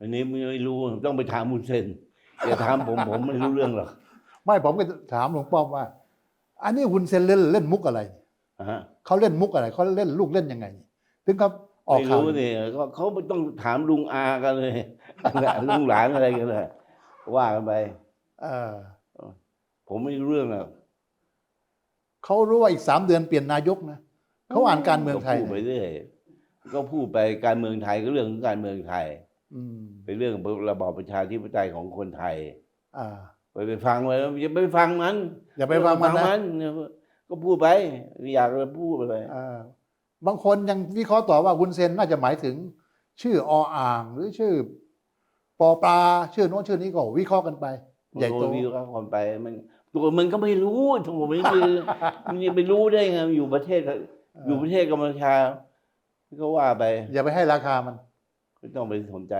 อันนี้ไม่รู้ต้องไปถามมุนเซนอย่าถามผมผมไม่รู้เรื่องหรอกไม่ผมก็ถามหลวงป้อมว่า อันนี้คุณเซนเล่นเล่นมุกอะไรอ่าฮะเขาเล่นมุกอะไรเขาเล่นลูกเล่นยังไง ถึงครับออกไม่ข่าวรู้เนี่ยก็เขาต้องถามลุงอากันเลยลุงหลานอะไรกันเลยว่ากันไปเออผมไม่รู้เรื่องหรอกเขารู้ว่าอีกสามเดือนเปลี่ยนนายกนะเขาอ่านการเมืองไทยก็พูดไปเรื่อยก็พูดไปการเมืองไทยก็เรื่องของการเมืองไทย อืมเป็นเรื่องระบอบประชาธิปไตยของคนไทย อ่า ไปไปฟังไว้แล้วอย่าไปฟังมันอย่าไปฟังมันนะเนี่ยก็พูดไป อยากจะพูดไปเลยอ่าบางคนยังวิเคราะห์ต่อว่าวุนเซนน่าจะหมายถึง ชื่อออ่าง หรือชื่อ ปอปลาชื่อโน้นชื่อนี้ก็วิเคราะห์กันไป ใหญ่โตวิวก็คนไป มันตัวมันก็ไม่รู้ทั้งหมดไม่คือมันจะไปรู้ได้ไงอยู่ประเทศอยู่ประเทศกัมพูชาก็ว่าไป อย่าไปให้ราคามัน ไม่ต้องไปสนใจ